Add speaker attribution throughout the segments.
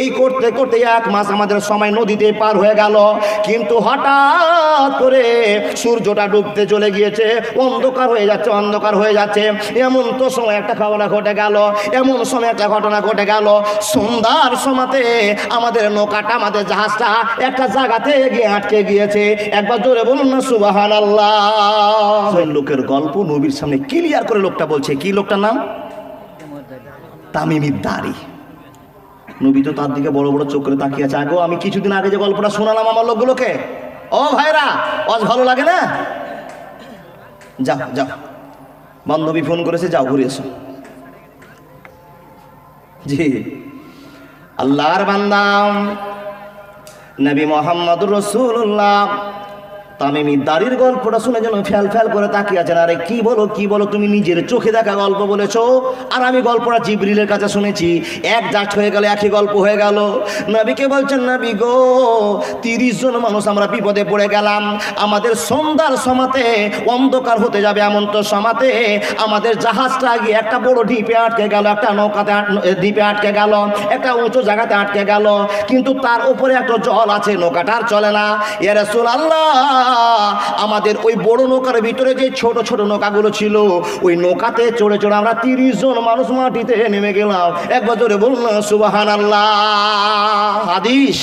Speaker 1: এই করতে করতে এক মাস আমাদের সময় নদীতে পার হয়ে গেল। কিন্তু হঠাৎ করে সূর্যটা ডুবতে চলে গিয়েছে অন্ধকার হয়ে যাচ্ছে অন্ধকার হয়ে যাচ্ছে। এমন তো সময় একটা ঘটনা ঘটে গেল এমন সময় একটা ঘটনা ঘটে গেল। সন্ধ্যার সময়তে আমাদের নৌকাটা আমাদের জাহাজটা একটা জায়গাতে গিয়ে আটকে গিয়েছে। একবার জোরে বলুন না সুবাহান আল্লাহ লোকের গল্প নবীর সামনে ক্লিয়ার করে লোকটা বলছে কি লোকটার নাম? তামিমির দাড়ি। নবী তো তার দিকে বড় বড় চোখ করে তাকিয়ে আছে। আগেও আমি কিছুদিন আগে যে গল্পটা শোনালাম আমার লোকগুলোকে। ও ভাইরা অজ ভালো লাগে না? যাও যাও। বান্ধবী ফোন করেছে, যাও ঘুরে এসো। জি। আল্লাহর বান্দাম নবী মোহাম্মদ রসুল্লাহ তামিমি দাড়ির গল্পটা শুনে যেন ফ্যাল ফ্যাল করে তাকিয়ে আছেন। আরে কি বলো কি বলো, তুমি নিজের চোখে দেখা গল্প বলেছ? আর আমি গল্পটা জিবরিলের কাছে শুনেছি। এক জাস্ট হয়ে গেল, একই গল্প হয়ে গেল। নবীকে বলছেন, নবী গো, তিরিশ জন মানুষ আমরা বিপদে পড়ে গেলাম। আমাদের সন্ধ্যার সমাতে অন্ধকার হতে যাবে এমন তো সমাতে। আমাদের জাহাজটা গিয়ে একটা বড় দ্বীপে আটকে গেল, একটা নৌকাতে দ্বীপে আটকে গেল, একটা উঁচু জায়গাতে আটকে গেল। কিন্তু তার উপরে একটা জল আছে, নৌকাটা আর চলে না। এ রাসূল আল্লাহ আমাদের ওই বড় নৌকার ভিতরে যে ছোট ছোট নৌকাগুলো ছিল, ওই নৌকাতে চড়ে চড়ে আমরা তিরিশ জন মানুষ মাটিতে নেমে গেলাম। একবার জোরে বলুন সুবাহান আল্লাহ হাদিস।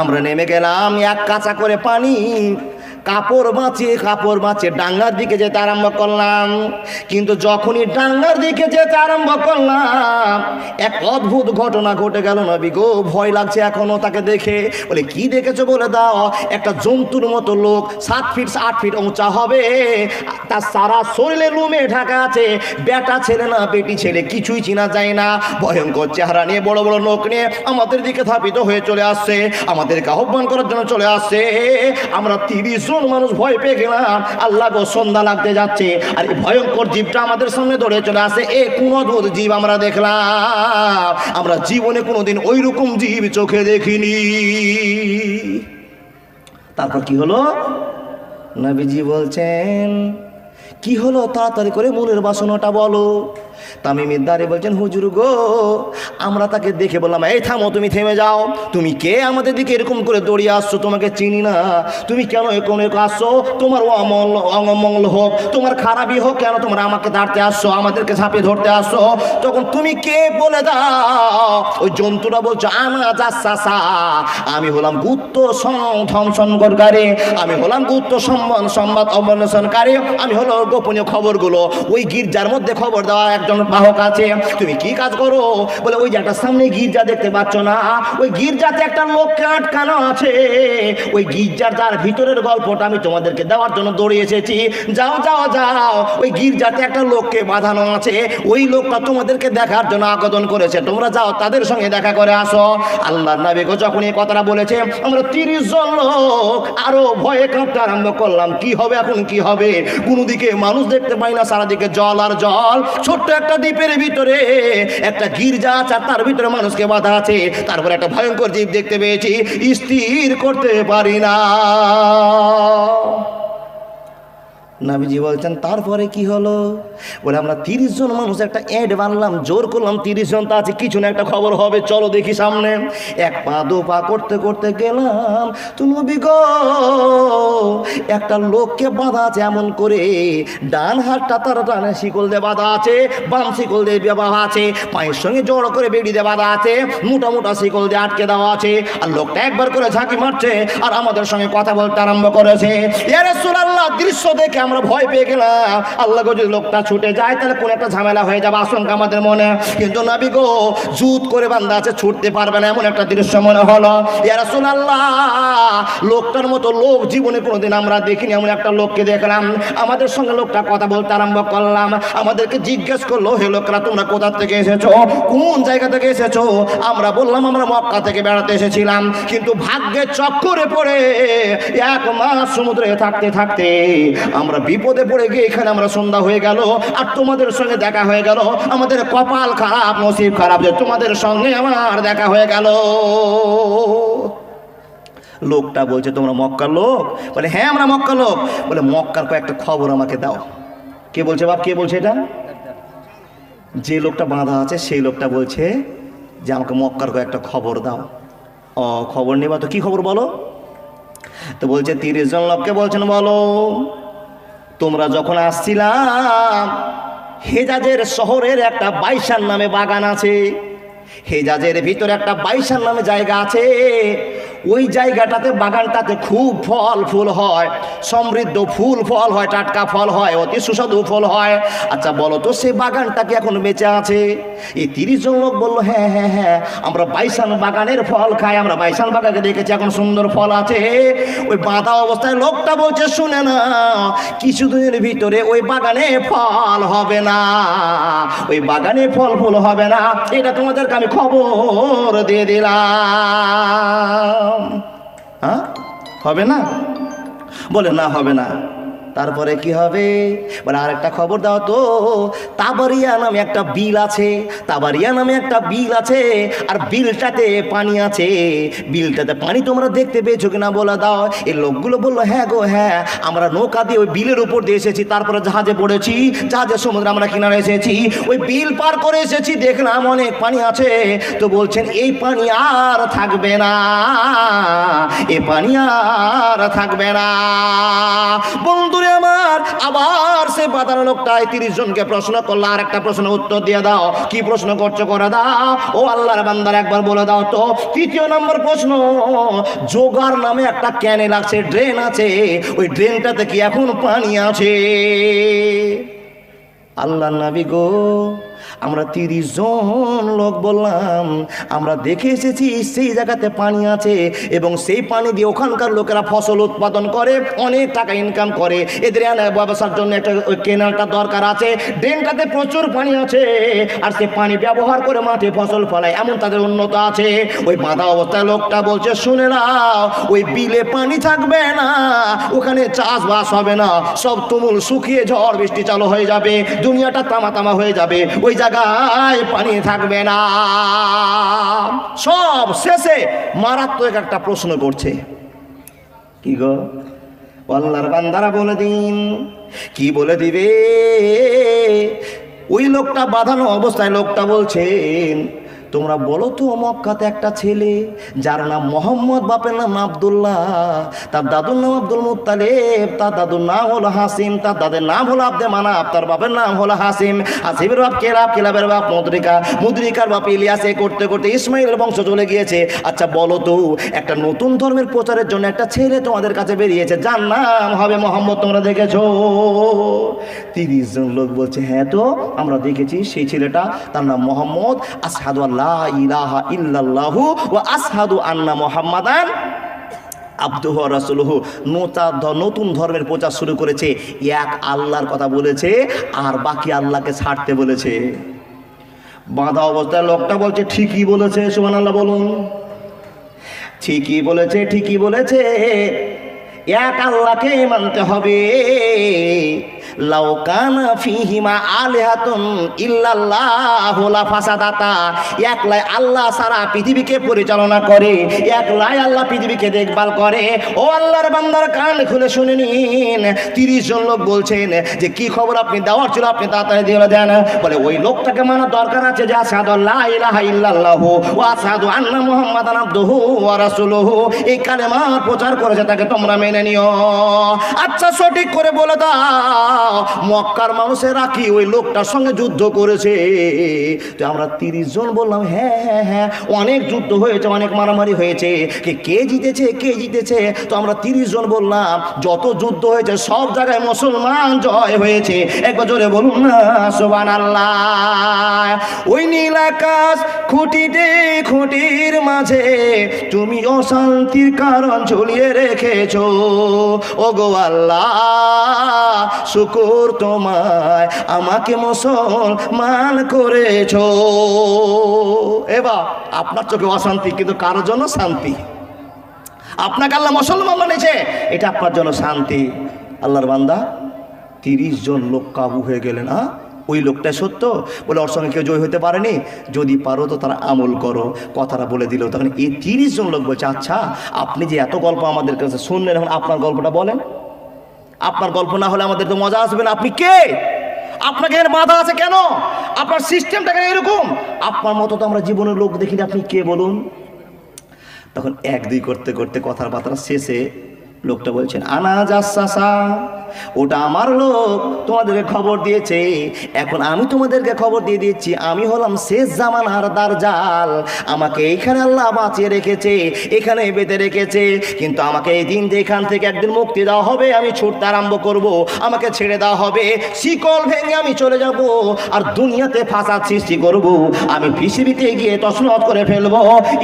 Speaker 1: আমরা নেমে গেলাম, এক কাঁচা করে পানি কাপড় বাঁচিয়ে কাপড় বাঁচিয়ে ডাঙ্গার দিকে যেতে আরম্ভ করলাম। কিন্তু যখনই ডাঙ্গার দিকে যেতে আরম্ভ করলাম, এক অদ্ভুত ঘটনা ঘটে গেল না বিগো ভয় লাগছে এখনও তাকে দেখে। বলে, কি দেখেছ বলে দাও? একটা জন্তুর মতো লোক সাত ফিট, আট ফিট উঁচা হবে। তার সারা শরীরে লুমে ঢাকা আছে। বেটা ছেলে না, বেটি ছেলে, কিছুই চিনা যায় না। ভয়ঙ্কর চেহারা নিয়ে, বড় বড় লোক নিয়ে আমাদের দিকে থাপিত হয়ে চলে আসছে। আমাদেরকে আহ্বান করার জন্য চলে আসছে। আমরা তিরিশ জন মানুষ ভয় পেয়ে গেলাম। আল্লাহ গো, সন্ধ্যা লাগতে যাচ্ছে। আর এই ভয়ঙ্কর জীবটা আমাদের সামনে ধরে চলে আসে। এ কোন জীব আমরা দেখলাম। আমরা জীবনে কোনোদিন ওই রকম জীব চোখে দেখিনি। তারপর কি হলো? নবীজি বলছেন, কি হলো? তাড়াতাড়ি করে মনের বাসনাটা বলো। তামিমির দাঁড়িয়ে বলছেন, হুজুর গো, আমরা তাকে দেখে বললাম, এই থামো, তুমি থেমে যাও। তুমি কে? আমাদের দিকে এরকম করে দৌড়িয়ে আসছো, তোমাকে চিনি না। তুমি কেন এরকম এরকম আসছো? তোমার অমঙ্গল অঙ্গমঙ্গল হোক, তোমার খারাপই হোক, কেন তোমরা আমাকে দাঁড়তে আসছো, আমাদেরকে ঝাঁপিয়ে ধরতে আসছো? তখন তুমি কে বলে দাও? ওই জন্তুটা বলছো, আনা যাচ্ছা আমি হলাম গুপ্ত ধ্বংসনকারী আমি হলাম গুপ্ত সম্মান সংবাদ অবলম্বনকারী আমি হলো গোপনীয় খবরগুলো। ওই গির্জার মধ্যে খবর দেওয়া একজন বাহক আছে। তুমি কি কাজ করো? বলে ওই যে একটা সামনে গির্জা দেখতে পাচ্ছ না। ওই গির্জাতে একটা লোককে আটকানো আছে। ওই গির্জার যার ভিতরের গল্পটা আমি তোমাদেরকে দেওয়ার জন্য দৌড়ে এসেছি। যাও যাও যাও। ওই গির্জাতে একটা লোককে বাঁধানো আছে। ওই লোকটা তোমাদেরকে দেখার জন্য আবেদন করেছে। তোমরা যাও, তাদের সঙ্গে দেখা করে আসো। আল্লাহ নবীকে যখন এই কথাটা বলেছে, আমরা তিরিশ জন লোক আরও ভয়ে কাঁপতে আরম্ভ করলাম। কি হবে এখন, কি হবে? কোনো দিকে মানুষ দেখতে পাই না, সারাদিকে জল আর জল। ছোট্ট একটা দ্বীপের ভিতরে, একটা গির্জা আছে, আর তার ভিতরে মানুষকে বাধা আছে। তারপরে একটা ভয়ঙ্কর জীব দেখতে পেয়েছি, স্থির করতে পারি না। নাবিজি বলছেন, তারপরে কি হলো? বলে, আমরা তিরিশ জন মানুষ একটা অ্যাড বানলাম, জোর করলাম, তিরিশ জন তা আছে, কিছু না, একটা খবর হবে, চলো দেখি সামনে। এক পা, দু পা করতে করতে গেলাম তুমি বিগ একটা লোককে বাঁধা আছে এমন করে, ডান হাতটা তার টানে শিকল দিয়ে বাঁধা আছে, বাম শিকল দিয়ে বাঁধা আছে, পায়ের সঙ্গে জড়ো করে বেড়ি দিয়ে বাঁধা আছে, মোটা মোটা শিকল দিয়ে আটকে দেওয়া আছে, আর লোকটা একবার করে ঝাঁকি মারছে, আর আমাদের সঙ্গে কথা বলতে আরম্ভ করেছে। দৃশ্য দেখে আমরা ভয় পেয়ে গেলাম। আল্লাহ গো, যদি লোকটা ছুটে যায়, তাহলে কোন একটা ঝামেলা হয়ে যাবে আশঙ্কা আমাদের মনে। কিন্তু নাবি গো, জুত করে বান্ধা আছে, ছুটতে পারবে না, এমন একটা দৃশ্য মনে হলো। ইয়ারা আল্লাহ লোকটার মতো লোক জীবনে কোনোদিন আমরা দেখিনি, এমন একটা লোককে দেখলাম। আমাদের সঙ্গে লোকটা কথা বলতে আরম্ভ করলাম। আমাদেরকে জিজ্ঞেস করল, হে লোকরা, তোমরা কোথা থেকে এসেছ? কোন জায়গা থেকে এসেছ? আমরা বললাম, আমরা মক্কা থেকে বেড়াতে এসেছিলাম। কিন্তু ভাগ্যের চক্করে পড়ে এক মাস সমুদ্রে থাকতে থাকতে আমরা বিপদে পড়ে গিয়ে এখানে আমরা সন্ধ্যা হয়ে গেল, আর তোমাদের সঙ্গে দেখা হয়ে গেল। আমাদের কপাল খারাপ, নসিব খারাপ যে তোমাদের সঙ্গে আমার দেখা হয়ে গেল। লোকটা বলছে, তোমরা মক্কার লোক? বলে হ্যাঁ আমরা মক্কা লোক। বলে, মক্কার কয়েকটা খবর আমাকে দাও। কে বলছে বাপ? কে বলছে এটা? যে লোকটা বাঁধা আছে, সেই লোকটা বলছে যে, আমাকে মক্কার কয়েকটা খবর দাও। ও, খবর নেবা তো, কি খবর বলো? তো বলছে, তিরিশ জন লোককে বলছেন, বলো। তোমরা যখন আসছিলাম, হেজাজের শহরের একটা বাইশান নামে বাগান আছে। হেজাজের ভিতরে একটা বাইশান নামে জায়গা আছে। ওই জায়গাটাতে বাগানটাতে খুব ফল ফুল হয়, সমৃদ্ধ ফুল ফল হয়, টাটকা ফল হয়, অতি সুস্বাদু ফল হয়। আচ্ছা বলো তো সেই বাগানটা কি এখন বেঁচে আছে? এই তিরিশ জন লোক বলল হ্যাঁ হ্যাঁ হ্যাঁ আমরা বাইশান বাগানের ফল খাই, আমরা বাইশান বাগানে দেখেছি, এখন সুন্দর ফল আছে। ওই বাঁধা অবস্থায় লোকটা বলছে, শুনে না কিছুদিনের ভিতরে ওই বাগানে ফল হবে না, ওই বাগানে ফল ফুল হবে না, এটা তোমাদেরকে আমি খবর দিয়ে দিলাম। হ্যাঁ? হবে না? বলে না হবে না। তারপরে কি হবে? বলে, আরেকটা খবর দাও তো। তাবারিয়া নামে একটা বিল আছে। তাবারিয়া নামে একটা বিল আছে। আর বিলটাতে পানি আছে। বিলটাতে পানি তোমরা দেখতে পেয়েছ কিনা বলে দাও। এই লোকগুলো বলল হ্যাঁ গো হ্যাঁ। আমরা নৌকা দিয়ে ওই বিলের উপর দিয়ে এসেছি। তারপরে জাহাজে পড়েছি। জাহাজে সমুদ্রে আমরা কিনারে এসেছি। ওই বিল পার করে এসেছি। দেখলাম অনেক পানি আছে। তো বলছেন, এই পানি আর থাকবে না। এ পানি আর থাকবে না। বন্ধুরে আমার, আবার সে বাদানো লোকটায় তিরিশ জনকে প্রশ্ন করল আর একটা প্রশ্ন উত্তর দিয়ে দাও। কি প্রশ্ন করছ? করে দাও। ও আল্লাহর বান্দার একবার বলে দাও তো। তৃতীয় নম্বর প্রশ্ন যোগার নামে একটা ক্যানেল লাগছে, ড্রেন আছে। ওই ড্রেনটাতে কি এখন পানি আছে? আল্লাহ নাবি গো। আমরা তিরিশ জন লোক বললাম, আমরা দেখে এসেছি, সেই জায়গাতে পানি আছে এবং সেই পানি দিয়ে ওখানকার লোকেরা ফসল উৎপাদন করে, অনেক টাকা ইনকাম করে। এদের ব্যবসার জন্য একটা ওই কেনালটা দরকার আছে। ড্রেনটাতে প্রচুর পানি আছে আর সে পানি ব্যবহার করে মাঠে ফসল ফলায়, এমন তাদের উন্নত আছে। ওই বাঁধা অবস্থায় লোকটা বলছে, শুনে নাও, ওই বিলে পানি থাকবে না, ওখানে চাষবাস হবে না, সব তুমুল শুকিয়ে ঝড় বৃষ্টি চালু হয়ে যাবে, দুনিয়াটা তামা তামা হয়ে যাবে। ওই জায়গায় পানি থাকবে না। সব শেষে মারাত্মক একটা প্রশ্ন করছে। কি গো? আল্লাহর বান্দারা বলে দিন। কি বলে দিবে? ওই লোকটা বাঁধানো অবস্থায় লোকটা বলছেন তোমরা বলো তো মক্কাতে একটা ছেলে, যার নাম মোহাম্মদ, বাপের নাম আবদুল্লাহ। তার দাদুর নাম আব্দুল মুতালেব তার দাদুর নাম হলো হাসিম, তার দাদের নাম হলো আব্দে মানাব, তার বাপের নাম হলো হাসিম। হাসিমের বাপ কেলাব কেলাবের বাপ মুদ্রিকা। মুদ্রিকার বাপ ইলিয়াস করতে করতে ইসমাইলের বংশ চলে গিয়েছে। আচ্ছা বলো তো, একটা নতুন ধর্মের প্রচারের জন্য একটা ছেলে তোমাদের কাছে বেরিয়েছে, যার নাম হবে মোহাম্মদ, তোমরা দেখেছ? তিরিশ জন লোক বলছে হ্যাঁ তো, আমরা দেখেছি সেই ছেলেটা, তার নাম মোহাম্মদ আসহাদু আল্লাহ ইলাহা ইল্লাল্লাহু ও আসহাদু আন্না মোহাম্মাদান আব্দুহ রাসুলহু। নতা- নতুন ধর্মের প্রচার শুরু করেছে। এক আল্লাহর কথা বলেছে আর বাকি আল্লাহকে ছাড়তে বলেছে। বাঁধা অবস্থায় লোকটা বলছে, ঠিকই বলেছে সুমান আল্লাহ বলুন। ঠিকই বলেছে ঠিকই বলেছে। এক আল্লাহকে মানতে হবে। লাউকানা ফিহিমা আলেহাতুন লা আল্লাহ সারা পৃথিবীকে পরিচালনা করে আল্লাহ পৃথিবীকে দেখভাল করে। ও বান্দার কান খুলে শুনে নিন। তিরিশ বলছেন যে খবর আপনি? দেওয়ার ছিল, আপনি দিয়ে দেন। বলে, ওই লোকটাকে মানা দরকার আছে যে আসাদু লা ওয়া এই কালেমা প্রচার করেছে, তাকে তোমরা মেনে নিও। আচ্ছা সঠিক করে বলে দাও। মক্কার মানুষেরা কি ওই লোকটার সঙ্গে যুদ্ধ করেছে? তো আমরা তিরিশ জন বললাম হ্যাঁ হ্যাঁ হ্যাঁ অনেক যুদ্ধ হয়েছে, অনেক মারামারি হয়েছে। কে কে জিতেছে কে জিতেছে? তো আমরা তিরিশ জন বললাম, যত যুদ্ধ হয়েছে, সব জায়গায় মুসলমান জয় হয়েছে। একবার জোরে বলুন না সোবান আল্লাহ ওই নীল আকাশ খুঁটিতে, খুঁটির মাঝে তুমি অশান্তির কারণ ঝুলিয়ে রেখেছো। ও গো আল্লাহ শুকুর তোমায় আমাকে মুসলমান করেছ। এবার আপনার চোখে অশান্তি, কিন্তু কারোর জন্য শান্তি? আপনাকে আল্লাহ মুসলমান বানিয়েছে, এটা আপনার জন্য শান্তি। আল্লাহর বান্দা, তিরিশ জন লোক কাবু হয়ে গেলেন হ্যাঁ ওই লোকটা সত্য? বলে, ওর সঙ্গে কেউ জয় হতে পারেনি? যদি পারো তো তারা আমল করো। কথাটা বলে দিল। তখন এই তিরিশ জন লোক বলছে আচ্ছা আপনি যে এত গল্প আমাদের কাছে শুনলেন, এখন আপনার গল্পটা বলেন। আপনার গল্প না হলে আমাদের তো মজা আসবে না। আপনি কে? আপনাকে এখানে বাধা আছে কেন? আপনার সিস্টেমটা কেন এরকম? আপনার মতো তো আমরা জীবনের লোক দেখি না। আপনি কে বলুন? তখন এক দুই করতে করতে কথার বার্তা শেষে লোকটা বলছেন আনাজ আশ্বাসা ওটা আমার লোক তোমাদেরকে খবর দিয়েছে। এখন আমি তোমাদেরকে খবর দিয়ে দিচ্ছি, আমি হলাম শেষ জামানার দারজাল। আমাকে এইখানে আল্লাহ বাঁচিয়ে রেখেছে, এখানে বেঁধে রেখেছে। কিন্তু আমাকে এই দিন এখান থেকে একদিন মুক্তি দেওয়া হবে, আমি ছুটতে আরম্ভ করব। আমাকে ছেড়ে দেওয়া হবে, শিকল ভেঙে আমি চলে যাব। আর দুনিয়াতে ফাঁসাদ সৃষ্টি করব। আমি পৃথিবীতে গিয়ে তসনত করে ফেলব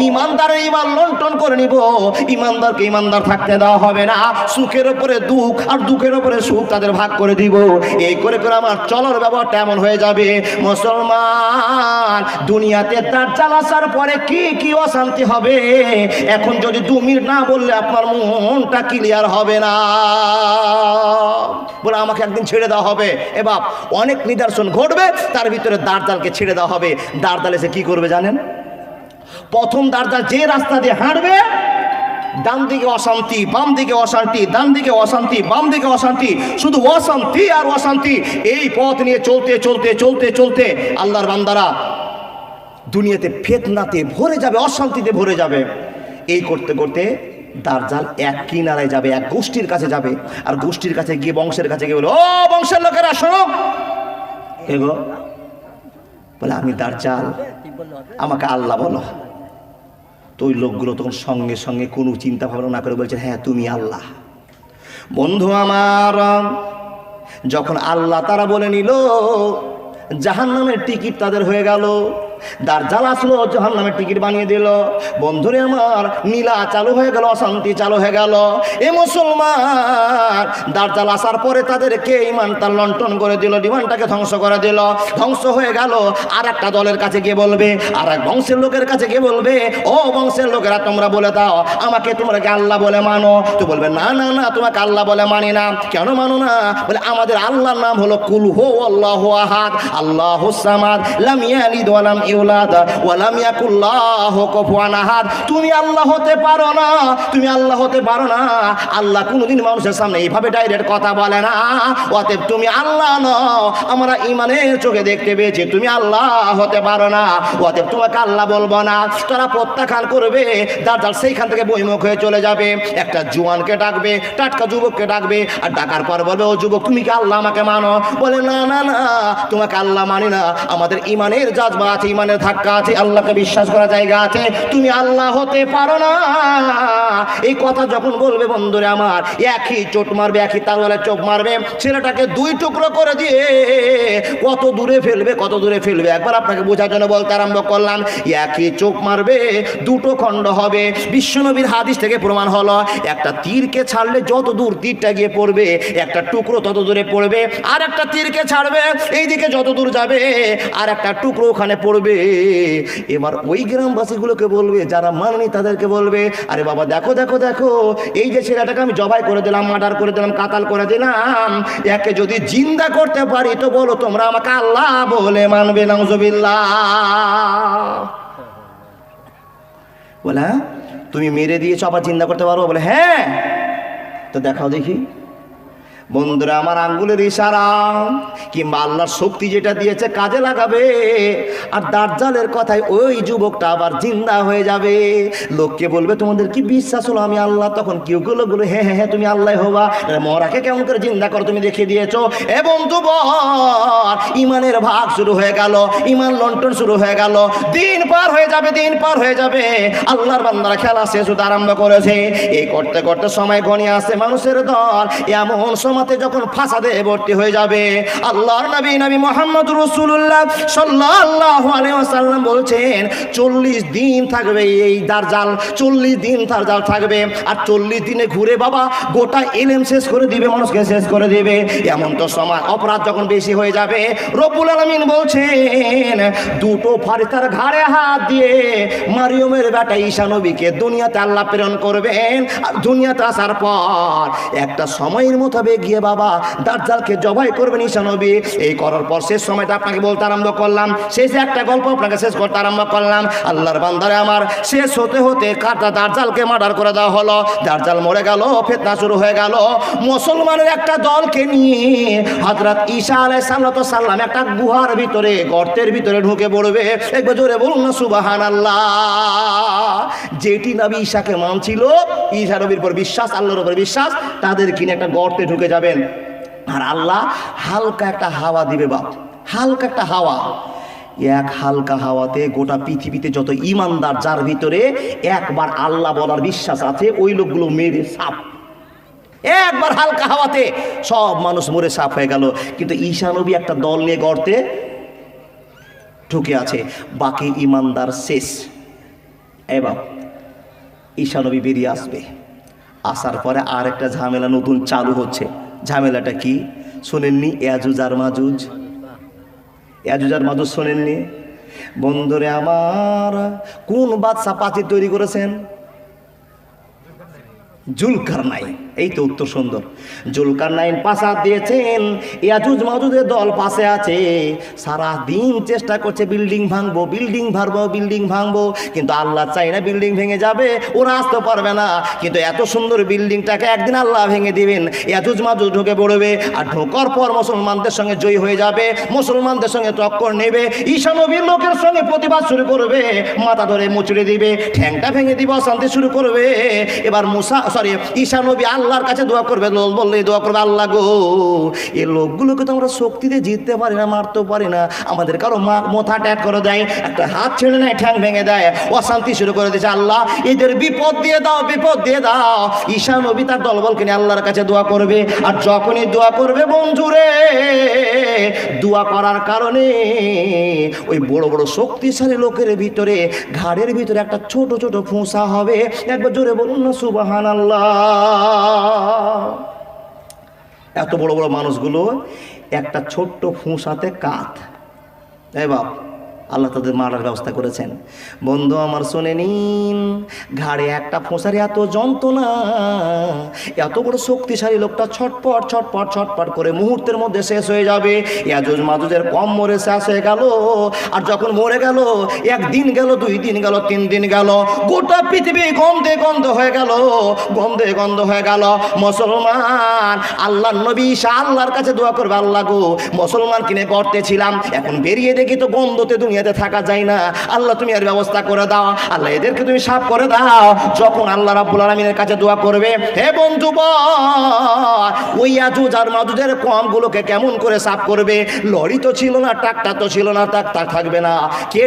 Speaker 1: ইমানদারের ইমান লন্টন করে নিব। ইমানদারকে ইমানদার থাকতে দেওয়া হবে না। সুখের উপরে দুঃখ আর দুঃখের উপরে সুখ তাদের ভাগ করে দিব। এই করে করে আমার চলার ব্যবহারটা এমন হয়ে যাবে। মুসলমান, দুনিয়াতে তার চালাসার পরে কি কি অশান্তি হবে? এখন যদি দু মিনিট না বললে আপনার মনটা ক্লিয়ার হবে না। বলে আমাকে একদিন ছেড়ে দেওয়া হবে। এ বাপ, অনেক নিদর্শন ঘটবে, তার ভিতরে দাঁড়দালকে ছেড়ে দেওয়া হবে। দাঁড়দাল এসে কি করবে জানেন? প্রথম দাঁড়দাল যে রাস্তা দিয়ে হাঁটবে ডান দিকে অশান্তি, বাম দিকে অশান্তি, ডান দিকে অশান্তি, বাম দিকে অশান্তি, শুধু অশান্তি আর অশান্তি। এই পথ নিয়ে চলতে চলতে চলতে চলতে আল্লাহর বান্দারা দুনিয়াতে ফেতনাতে ভরে যাবে, অশান্তিতে ভরে যাবে। এই করতে করতে দার্জাল এক কিনারায় যাবে, এক গোষ্ঠীর কাছে যাবে। আর গোষ্ঠীর কাছে গিয়ে বংশের কাছে গিয়ে বলে, ও বংশের লোকেরা, শোনো। এগো বলে, আমি দার্জাল। আমাকে আল্লাহ বলো। তো ওই লোকগুলো তখন সঙ্গে সঙ্গে কোনো চিন্তা ভাবনা না করে বলছে হ্যাঁ তুমি আল্লাহ। বন্ধু আমার, যখন আল্লাহ তারা বলে নিল জাহান নামের টিকিট তাদের হয়ে গেল দার্জাল আসলো জাহান নামের টিকিট বানিয়ে দিল। বন্ধুরে আমার, নীলা চালু হয়ে গেল, অশান্তি চালু হয়ে গেল। এ মুসলমান দার্জাল আসার পরে তাদেরকে ইমান তার লন্টন করে দিল, ডিমান্ডটাকে ধ্বংস করে দিল। ধ্বংস হয়ে গেল আর একটা দলের কাছে গিয়ে বলবে আর এক বংশের লোকের কাছে গিয়ে বলবে, ও বংশের লোকেরা, তোমরা বলে দাও, আমাকে তোমরা কি আল্লাহ বলে মানো। তো বলবে, না না না, তোমাকে আল্লাহ বলে মানি না। কেন মানো না? বলে, আমাদের আল্লাহর নাম হলো কুল হো আল্লাহ আহাদ, আল্লাহ সামাদ, লাম ইয়ালিদ ওয়া ইউলাদ ওয়া লাম ইয়াকুল্লাহু কুফুয়ান আহাদ। তুমি আল্লাহ হতে পারো না, তুমি আল্লাহ হতে পারো না। আল্লাহ কোনোদিন মানুষের সামনে এইভাবে ডাইরেক্ট কথা বলে না। অতএব তুমি আল্লাহ নও, আমরা ইমানের চোখে দেখতে পেয়েছি, তুমি আল্লাহ হতে পারো না। অতএব তোমাকে আল্লাহ বলব না। তারা প্রত্যাখ্যান করবে দাদার সেইখান থেকে বইমুখ হয়ে চলে যাবে। একটা জুয়ানকে ডাকবে, টাটকা যুবককে ডাকবে, আর ডাকার পর বলবে, ও যুবক, তুমি কি আল্লাহ আমাকে মানো? বলে, না না না, তোমাকে আল্লাহ মানি না। আমাদের ইমানের জাজবা আছে ইমানের ধাক্কা আছে, আল্লাহকে বিশ্বাস করা জায়গা আছে। তুমি আল্লাহ হতে পারো না। এই কথা যখন বলবে বন্ধুরে আমার, একই চোট মারবে, একই তালওয়ালে চোখ মারবে, ছেলেটাকে দুই টুকরো করে দিয়ে কত দূরে ফেলবে, কত দূরে ফেলবে? একবার আপনাকে বোঝার জন্য বলতে আরম্ভ করলাম, একই চোখ মারবে, দুটো খণ্ড হবে। বিশ্বনবীর হাদিস থেকে প্রমাণ হলো, একটা তীরকে ছাড়লে যত দূর তীরটা গিয়ে পড়বে, একটা টুকরো তত দূরে পড়বে আর একটা তীরকে ছাড়বে, এইদিকে যত দূর যাবে আর একটা টুকরো ওখানে পড়বে। এবার ওই গ্রামবাসীগুলোকে বলবে, যারা মাননি তাদেরকে বলবে, আরে বাবা, দেখো দেখো দেখো, এই যে ছেলেটাকে আমি জবাই করে দিলাম, মার্ডার করে দিলাম, কাতাল করে দিলাম, একে যদি জিন্দা করতে পারি, তো বলো তোমরা আমাকে আল্লাহ বলে মানবে, নাউজুবিল্লাহ। বলে হ্যাঁ? তুমি মেরে দিয়েছ, আবার চিন্তা করতে পারব? বলে হ্যাঁ। তো দেখাও দেখি। বন্ধুরা, আমার আঙ্গুলের ইশারা, কিংবা আল্লাহর শক্তি যেটা দিয়েছে কাজে লাগাবে, আর দার্জালের কথায় ওই যুবকটা আবার জিন্দা হয়ে যাবে। লোককে বলবে, তোমাদের কি বিশ্বাস হলো? আমি আল্লাহ। তখন কেউ গুলো গুলো হ্যাঁ হ্যাঁ হ্যাঁ তুমি আল্লাহ হবা মরাকে কেমন করে জিন্দা করো তুমি দেখিয়ে দিয়েছ? এ বন্ধু বর ইমানের ভাগ শুরু হয়ে গেল, ইমান লন্টন শুরু হয়ে গেল। দিন পার হয়ে যাবে, দিন পার হয়ে যাবে। আল্লাহর বান্দারা খেলা শেষ হতে আরম্ভ করেছে। এই করতে করতে সময় গণিয়ে আসে মানুষের দল। এমন সময়তে যখন ফাসাদে ভর্তি হয়ে যাবে, আল্লাহর নবী নবী মোহাম্মদ রসুল্লাহ সাল্লাল্লাহু আলাইহি ওয়াসাল্লাম বলছেন, চল্লিশ দিন থাকবে এই দারজাল, চল্লিশ দিন দারজাল থাকবে, আর চল্লিশ দিনে ঘুরে বাবা গোটা এলেম শেষ করে দিবে, মানুষকে শেষ করে দিবে। এমন তো সময়, অপরাধ যখন বেশি হয়ে যাবে, রব্বুল আলমিন বলছেন, দুটো ফারিস্তার ঘাড়ে হাত দিয়ে মারিয়মের বেটা ঈশা নবীকে দুনিয়াতে আল্লাহ প্রেরণ করবেন, আর দুনিয়াতে আসার পর একটা সময়ের মোতাবেক গিয়ে বাবা দার্জালকে জবাই করবেন ঈশা নবী। এই করার পর শেষ সময়টা আপনাকে বলতে আরম্ভ করলাম। শেষে একটা গল্প আপনাকে শেষ করতে আরম্ভ করলাম। আল্লাহর বান্দারে আমার শেষ হতে হতে কাটা দার্জালকে মার্ডার করে দেওয়া হলো। দার্জাল মরে গেল, ফেতনা শুরু হয়ে গেল। মুসলমানের একটা দলকে নিয়ে হজরত ঈশা আলাই সাল্লাত সাল্লাম একটা গুহার ভিতরে, গর্তের ভিতরে ঢুকে পড়বে। একবার জোরে বলুন না সুবাহান আল্লাহ যেটি নবী ঈশাকে মানছিল, ঈশা নবীর উপর বিশ্বাস, আল্লাহর উপর বিশ্বাস, তাদের কিনে একটা গর্তে ঢুকে যাবেন। আর আল্লাহ হালকা একটা হাওয়া দিবে বাপ। হালকা একটা হাওয়া। এক হালকা হাওয়াতে গোটা পৃথিবীতে যত ইমানদার, যার ভিতরে একবার আল্লাহ বলার বিশ্বাস আছে, ওই লোকগুলো মেরে সাপ একবার হালকা হাওয়াতে সব মানুষ মরে সাফ হয়ে গেল। কিন্তু ঈশানবী একটা দল নিয়ে গর্তে ঢুকে আছে। বাকি ইমানদার শেষ। এবার ঈশানবী বেরিয়ে আসবে। আসার পরে আর একটা ঝামেলা নতুন চালু হচ্ছে। ঝামেলাটা কি? শোনেননি এজুজ আর মাজুজ? এজুজ আর মাজুজ শোনেননি? বন্ধুরে আমার কোন বাদশা পাচি তৈরি করেছেন? জুলকার নাই। এই তো উত্তর সুন্দর। জুলকার নাইন পাশা দিয়েছেন, ইয়াজুজ মাহুজের দল পাশে আছে। সারা দিন চেষ্টা করছে, বিল্ডিং ভাঙবো বিল্ডিং ভাঙবো বিল্ডিং ভাঙবো, কিন্তু আল্লাহ চাই না বিল্ডিং ভেঙে যাবে, ওরা আসতে পারবে না। কিন্তু এত সুন্দর বিল্ডিংটাকে একদিন আল্লাহ ভেঙে দিবেন। ইয়াজুজ মাজুজ ঢুকে পড়বে, আর ঢোকার পর মুসলমানদের সঙ্গে জয়ী হয়ে যাবে, মুসলমানদের সঙ্গে টক্কর নেবে ঈশানবীর লোকের সঙ্গে প্রতিবাদ শুরু করবে, মাথা ধরে মুচড়ে দিবে, ঠ্যাংটা ভেঙে দিবে অশান্তি শুরু করবে। এবার মুসা সরি ঈশা নবী আল্লাহর কাছে দোয়া করবে লোক বললে দোয়া করবে, আল্লাহ গো এই লোকগুলোকে তো আমরা শক্তিতে জিততে পারি না, মারতেও পারি না। আমাদের কারও মা মাথা ট্যাট করে দেয়, একটা হাত ছেড়ে নেয়, ঠ্যাং ভেঙে দেয়, অশান্তি শুরু করে দিয়েছে আল্লাহ। এদের বিপদ দিয়ে দাও, বিপদ দিয়ে দাও। ঈশা নবী তার দলবলকে নিয়ে আল্লাহর কাছে দোয়া করবে, আর যখনই দোয়া করবে বন্ধুরে দোয়া করার কারণে ওই বড় বড় শক্তিশালী লোকের ভিতরে, ঘাড়ের ভিতরে একটা ছোট ছোট ফোঁসা হবে। একবার জোরে বলুন না সুবাহান এত বড় বড় মানুষগুলো একটা ছোট্ট ফুঁসাতে কাত এই বাপ। আল্লাহ তাদের মারার ব্যবস্থা করেছেন। বন্ধু আমার শুনে নিন, ঘাড়ে একটা ফোঁসারে এত যন্ত্রণা, এত বড় শক্তিশালী লোকটা ছটপট ছটপট ছটপট করে মুহূর্তের মধ্যে শেষ হয়ে যাবে। ইয়াজুজ মাজুজের কম মরে শেষ হয়ে গেল, আর যখন মরে গেল, একদিন গেল, দুই দিন গেল, তিন দিন গেল, গোটা পৃথিবী গন্ধে গন্ধ হয়ে গেল, গন্ধে গন্ধ হয়ে গেল। মুসলমান, আল্লাহ নবী ঈসা আল্লাহর কাছে দোয়া করবে, আল্লাহ গো, মুসলমান কিনে করতে ছিলাম এখন বেরিয়ে দেখি তো গন্ধতে দুনিয়াতে থাকা যায় না। আল্লাহ তুমি আর ব্যবস্থা করে দাও। আল্লাহ এদেরকে তুমি সাফ করে দাও। যখন আল্লাহ রাব্বুল আলামিনের কাছে দোয়া করবে, হে বন্ধু ওই আজুজ আর মাজুজের কমগুলোকে কেমন করে সাফ করবে? লরি তো ছিল না টাকটা তো ছিল না টাকটা থাকবে না। কে